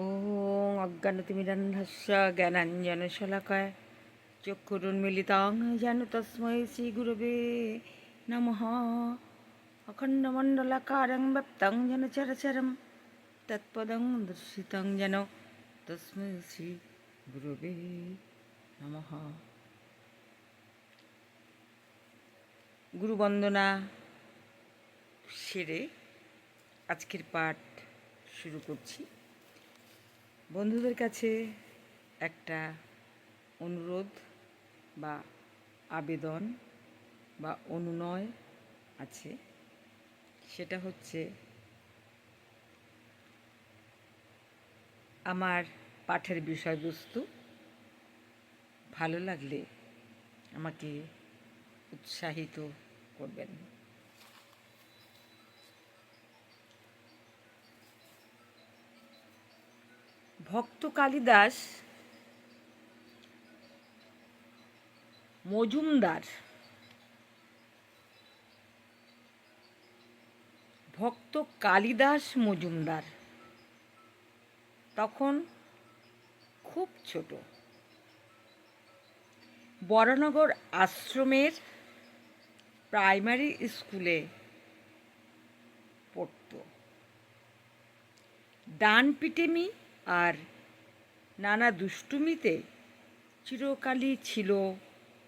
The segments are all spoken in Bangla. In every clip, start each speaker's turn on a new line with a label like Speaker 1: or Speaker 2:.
Speaker 1: ওং অজ্ঞানতিমিরান্ধস্য জ্ঞানাঞ্জন শলাকায় চক্ষুরুন্মিলিতাং যেন তস্মৈ শ্রীগুরবে নম। অখণ্ডমণ্ডলাকারং ব্যপ্তং যেন চরচরম, তৎপদং দর্শিতং যেন তস্মৈ শ্রী গুরবে নম। গুরুবন্দনা সেরে আজকের পাঠ শুরু করছি। বন্ধুদের কাছে একটা অনুরোধ বা আবেদন বা অনুনয় আছে। সেটা হচ্ছে, আমার পাঠের বিষয়বস্তু ভালো লাগলে আমাকে উৎসাহিত করবেন। ভক্ত কালিদাস মজুমদার। ভক্ত কালিদাস মজুমদার। তখন খুব ছোট। বরানগর আশ্রমের প্রাইমারি স্কুলে পড়তো। ডান পিটেমি আর নানা দুষ্টুমিতে চিরকালই ছিল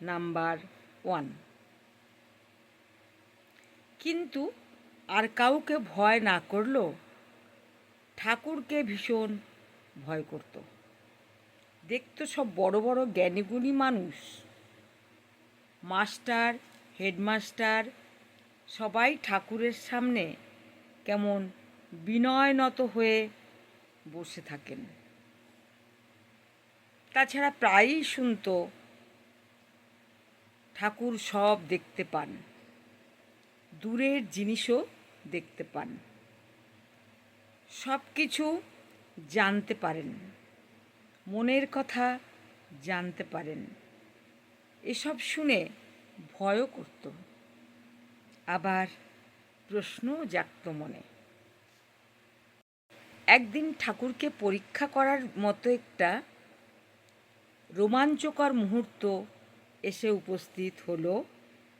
Speaker 1: নাম্বার ওয়ান। কিন্তু আর কাউকে ভয় না করলেও ঠাকুরকে ভীষণ ভয় করত। দেখতো সব বড় বড় জ্ঞানীগুণী মানুষ, মাস্টার, হেডমাস্টার, সবাই ঠাকুরের সামনে কেমন বিনয়নত হয়ে বসে থাকেন। তাছাড়া প্রায়ই শুনতো, ঠাকুর সব দেখতে পান, দূরের জিনিসও দেখতে পান সব কিছু জানতে পারেন, মনের কথা জানতে পারেন। এসব শুনে ভয়ও করত। আবার প্রশ্নও জাগত মনে। একদিন ঠাকুরকে পরীক্ষা করার মতো একটা রোমাঞ্চকর মুহূর্ত এসে উপস্থিত হলো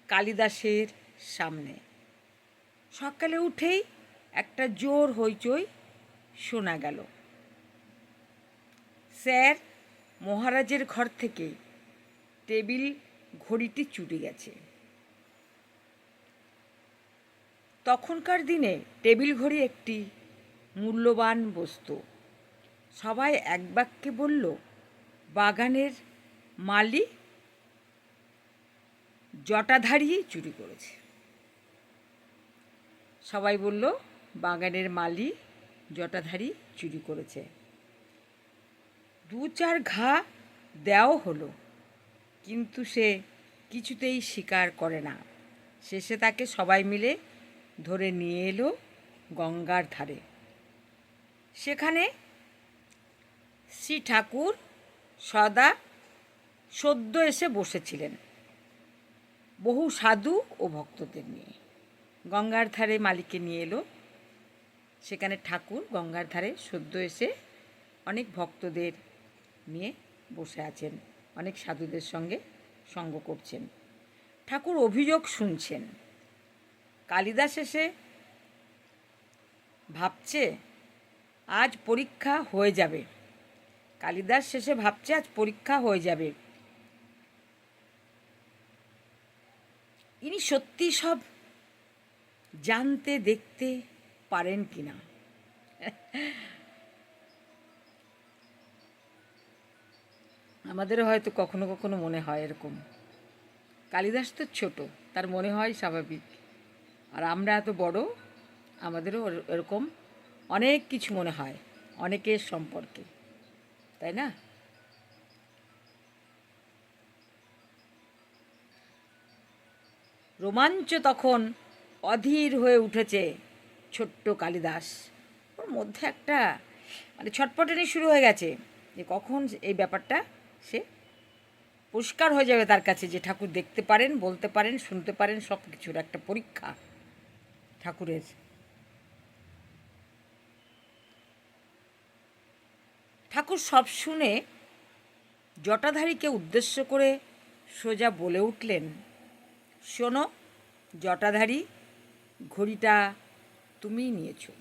Speaker 1: কালিদাসের সামনে। সকালে উঠেই একটা জোর হইচই শোনা গেল। স্যার, মহারাজের ঘর থেকে টেবিল ঘড়িটি চুরি গেছে। তখনকার দিনে টেবিল ঘড়ি একটি মূল্যবান বস্তু। সবাই এক বাক্যে বলল, বাগানের মালি জটাধারী চুরি করেছে। সবাই বলল, বাগানের মালি জটাধারী চুরি করেছে। দু চার ঘা দেওয়াও হলো, কিন্তু সে কিছুতেই স্বীকার করে না। শেষে তাকে সবাই মিলে ধরে নিয়ে এলো গঙ্গার ধারে। সেখানে শ্রী ঠাকুর সদা সদ্য এসে বসেছিলেন। বহু সাধু ও ভক্তদের নিয়ে। গঙ্গার ধারে মালিককে নিয়ে এলো। সেখানে ঠাকুর গঙ্গার ধারে সদ্য এসে অনেক ভক্তদের নিয়ে বসে আছেন, অনেক সাধুদের সঙ্গে সঙ্গ করছেন। ঠাকুর অভিযোগ শুনছেন। কালিদাস এসে ভাবছে আজ পরীক্ষা হয়ে যাবে। কালিদাস শেষে ভাবছে আজ পরীক্ষা হয়ে যাবে। ইনি সত্যি সব জানতে দেখতে পারেন কি না আমাদেরও হয়তো কখনো কখনো মনে হয় এরকম। কালিদাস তো ছোট, তার মনে হয় স্বাভাবিক। আর আমরা এত বড়, আমাদেরও এরকম অনেক কিছু মনে হয়, অনেকের সম্পর্কে, তাই না? রোমাঞ্চ তখন অধীর হয়ে উঠেছে ছোট্ট কালিদাস। ওর মধ্যে একটা মানে ছটপটানি শুরু হয়ে গেছে যে কখন এই ব্যাপারটা সে পরিষ্কার হয়ে যাবে তার কাছে যে ঠাকুর দেখতে পারেন, বলতে পারেন, শুনতে পারেন সব কিছুর একটা পরীক্ষা ঠাকুরের। ঠাকুর সব শুনে জটাধারীকে উদ্দেশ্য করে সোজা বলে উঠলেন, শোনো, জটাধারী, ঘড়িটা তুমিই নিয়েছো।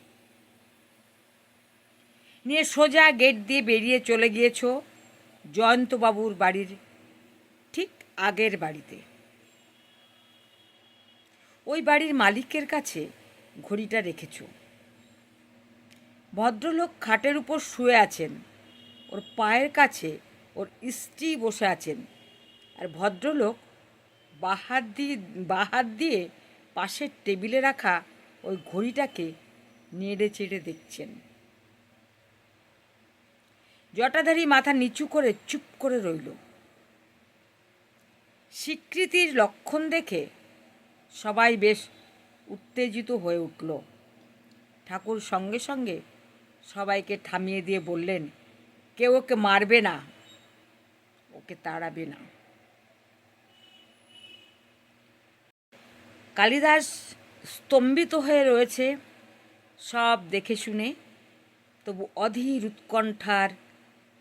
Speaker 1: নিয়ে সোজা গেট দিয়ে বেরিয়ে চলে গিয়েছো জয়ন্তবাবুর বাড়ির ঠিক আগের বাড়িতে। ওই বাড়ির মালিকের কাছে ঘড়িটা রেখেছ। ভদ্রলোক খাটের উপর শুয়ে আছেন। ওর পায়ের কাছে ওর স্ত্রী বসে আছেন। আর ভদ্রলোক বাহাত দিয়ে বাহাত দিয়ে পাশের টেবিলে রাখা ওই ঘড়িটাকে নেড়ে চেড়ে দেখছেন। জটাধারী মাথা নিচু করে চুপ করে রইল। স্বীকৃতির লক্ষণ দেখে সবাই বেশ উত্তেজিত হয়ে উঠল। ঠাকুর সঙ্গে সঙ্গে সবাইকে থামিয়ে দিয়ে বললেন কেউ ওকে মারবে না, ওকে তাড়াবে না। কালিদাস স্তম্ভিত হয়ে রয়েছে, সব দেখে শুনে। তবু অধীর উৎকণ্ঠার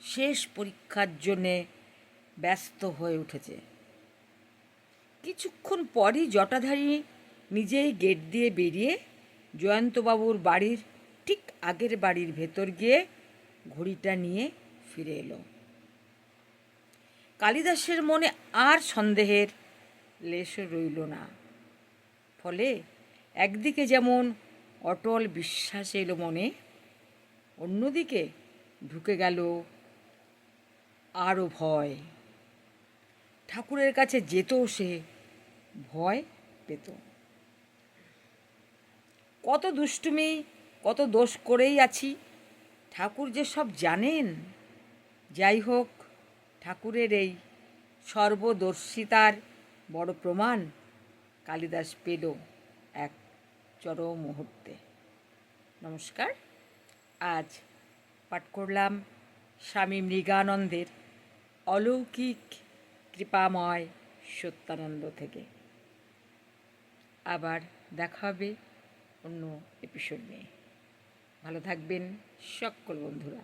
Speaker 1: শেষ পরীক্ষার জন্যে ব্যস্ত হয়ে উঠেছে। কিছুক্ষণ পরই জটাধারী নিজেই গেট দিয়ে বেরিয়ে জয়ন্তবাবুর বাড়ির ঠিক আগের বাড়ির ভেতর গিয়ে ঘড়িটা নিয়ে ফিরে এলো। কালিদাসের মনে আর সন্দেহের লেশও রইল না। ফলে একদিকে যেমন অটল বিশ্বাস এলো মনে, অন্যদিকে ঢুকে গেল আরও ভয়। ঠাকুরের কাছে যেত সে ভয় পেত। কত দুষ্টুমি, কত দোষ করেই আছি ঠাকুর যে সব জানেন, যাই হোক, ঠাকুরের এই সর্বদর্শিতার বড় প্রমাণ কালিদাস পেল এক চরম মুহূর্তে। নমস্কার, আজ পাঠ করলাম স্বামী মৃগানন্দের অলৌকিক কৃপাময় সত্যানন্দ থেকে। আবার দেখা হবে অন্য এপিসোড নিয়ে। ভালো থাকবেন সকল বন্ধুরা।